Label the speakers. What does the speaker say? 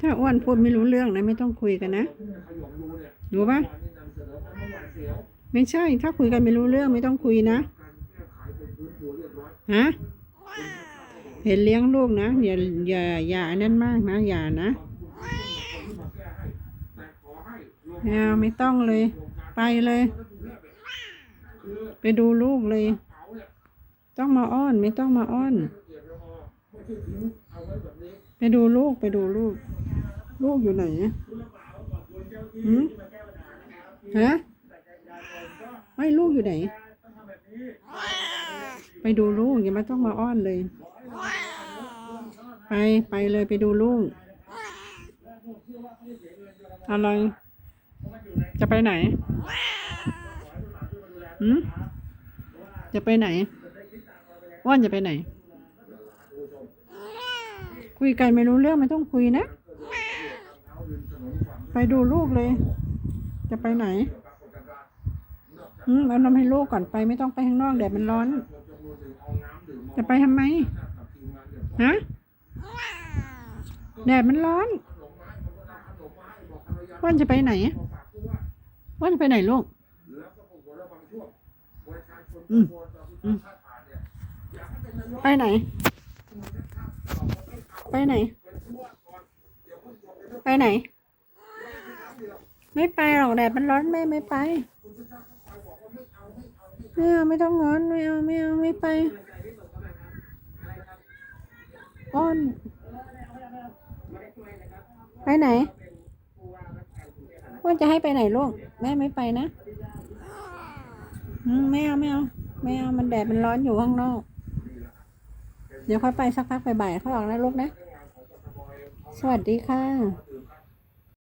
Speaker 1: ถ้าอ้วนพูดไม่รู้เรื่องนะไม่ต้องคุยกันนะรู้ปะไม่ใช่ ถ้าคุยกันไม่รู้เรื่องไม่ต้องคุยนะฮะเห็นเลี้ยงลูกนะอย่าอย่าอย่าอันนั่นมากนะ อย่านะไม่เอาไม่ต้องเลย ไปเลย ไปดูลูกเลย ต้องมาอ้อน ไม่ต้องมาอ้อน ไปดูลูกไปดูลูก ลูกอยู่ไหนหืมฮะไม่ลูกอยู่ไหน ไปดูลูกอย่ามาต้องมาอ้อนเลย ไปไปเลยไปดูลูกอะไร จะไปไหนหืมจะไปไหนอ้อนจะไปไหน คุยกันไม่รู้เรื่องไม่ต้องคุยนะ ไปดูลูกเลย จะไปไหนอืมเอานมให้ลูกก่อนไปไม่ต้องไปข้างนอกแดดมันร้อน จะไปทำไมฮะแดดมันร้อนว่านจะไปไหนว่านจะไปไหนลูกอืมอืมไปไหน ไปไหน ไปไหน ไม่ไปหรอกแดดมันร้อนแม่ไม่ไปไม่เอาไม่ต้องงอนไม่เอาไม่เอาไม่ไปอ้อนไปไหนว่าจะให้ไปไหนลูกแม่ไม่ไปนะไม่เอาไม่เอาไม่เอามันแดดมันร้อนอยู่ข้างนอก เดี๋ยวค่อยไปสักพักบ่ายๆเขาออกนะลูกนะ สวัสดีค่ะ